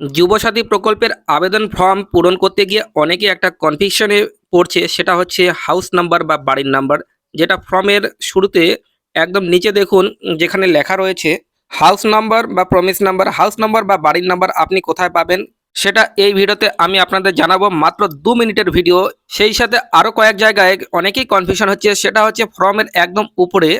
যুবসাথী প্রকল্পের আবেদন ফর্ম পূরণ করতে গিয়ে অনেকে একটা কনফিউশনে পড়ছে, সেটা হচ্ছে হাউস নাম্বার বা বাড়ির নাম্বার যেটা ফর্মের শুরুতে একদম নিচে দেখুন, যেখানে লেখা রয়েছে হাউস নাম্বার বা প্রমিস নাম্বার হাউস নাম্বার বা বাড়ির নাম্বার আপনি কোথায় পাবেন? সেটা এই ভিডিওতে আমি আপনাদের জানাব, মাত্র দু মিনিটের ভিডিও। সেই সাথে আরও কয়েক জায়গায় অনেকেই কনফিউশন হচ্ছে, সেটা হচ্ছে ফর্মের একদম উপরে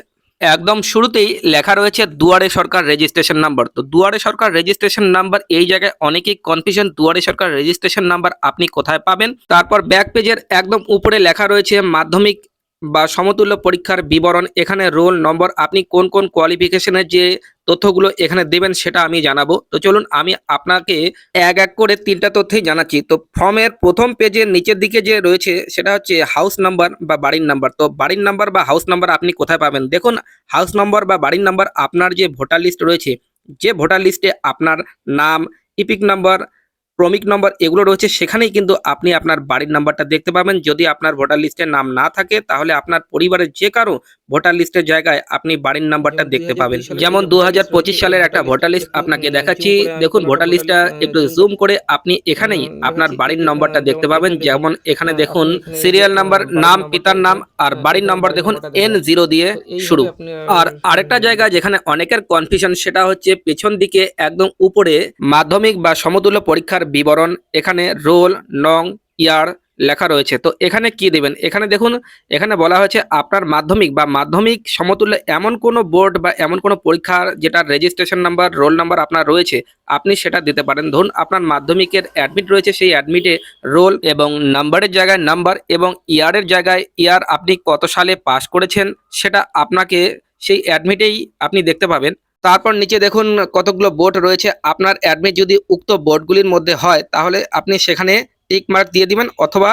একদম শুরুতেই লেখা রয়েছে দুয়ারে সরকার রেজিস্ট্রেশন নাম্বার তো দুয়ারে সরকার রেজিস্ট্রেশন নাম্বার এই জায়গায় অনেকেই কনফিউশন দুয়ারে সরকার রেজিস্ট্রেশন নাম্বার আপনি কোথায় পাবেন? তারপর ব্যাক পেজের একদম উপরে লেখা রয়েছে মাধ্যমিক বা সমতুল্য পরীক্ষার বিবরণ, এখানে রোল নম্বর, আপনি কোন কোন কোয়ালিফিকেশনের যে তথ্যগুলো এখানে দেবেন সেটা আমি জানাব। তো চলুন, আমি আপনাকে এক এক করে তিনটা তথ্যই জানাচ্ছি। তো ফর্মের প্রথম পেজের নিচের দিকে যে রয়েছে, সেটা হচ্ছে হাউস নাম্বার বা বাড়ির নাম্বার তো বাড়ির নাম্বার বা হাউস নাম্বার আপনি কোথায় পাবেন? দেখুন হাউস নাম্বার বা বাড়ির নাম্বার আপনার যে ভোটার লিস্ট রয়েছে, যে ভোটার লিস্টে আপনার নাম ইপিক নাম্বার ক্রমিক নম্বর এগুলো রয়েছে, সেখানেই কিন্তু আপনি আপনার বাড়ির নাম্বারটা দেখতে পাবেন। যদি আপনার ভোটার লিস্টে নাম না থাকে, তাহলে আপনার পরিবারের যে কারও ভোটার লিস্টের জায়গায় আপনি বাড়ির নাম্বারটা দেখতে পাবেন। যেমন দুহাজার পঁচিশ সালের একটা ভোটার লিস্ট আপনাকে দেখাচ্ছি। দেখুন ভোটার লিস্টটা একটু জুম করে আপনি এখানেই আপনার বাড়ির নম্বরটা দেখতে পাবেন। যেমন এখানে দেখুন সিরিয়াল নাম্বার নাম পিতার নাম আর বাড়ির নাম্বার দেখুন এন জিরো দিয়ে শুরু। আর আরেকটা জায়গা যেখানে অনেকের কনফিউশন সেটা হচ্ছে পেছন দিকে একদম উপরে মাধ্যমিক বা সমতুল্য পরীক্ষার বিবরণ এখানে রোল নং ইয়ার লেখা রয়েছে। তো এখানে কি দেবেন? এখানে দেখুন, এখানে বলা হয়েছে আপনার মাধ্যমিক বা মাধ্যমিক সমতুল্য এমন কোনো বোর্ড বা এমন কোনো পরীক্ষার যেটা রেজিস্ট্রেশন নাম্বার রোল নাম্বার আপনার রয়েছে, আপনি সেটা দিতে পারেন। ধরুন, আপনার মাধ্যমিকের অ্যাডমিট রয়েছে, সেই অ্যাডমিটে রোল এবং নাম্বারের জায়গায় নাম্বার এবং ইয়ারের জায়গায় ইয়ার আপনি কত সালে পাস করেছেন, সেটা আপনাকে সেই অ্যাডমিটেই আপনি দেখতে পাবেন। তারপর নিচে দেখুন, কতগুলো বোর্ড রয়েছে। আপনার অ্যাডমিট যদি উক্ত বোর্ডগুলির মধ্যে হয়, তাহলে আপনি সেখানে টিক মার্ক দিয়ে দিবেন অথবা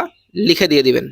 লিখে দিয়ে দিবেন।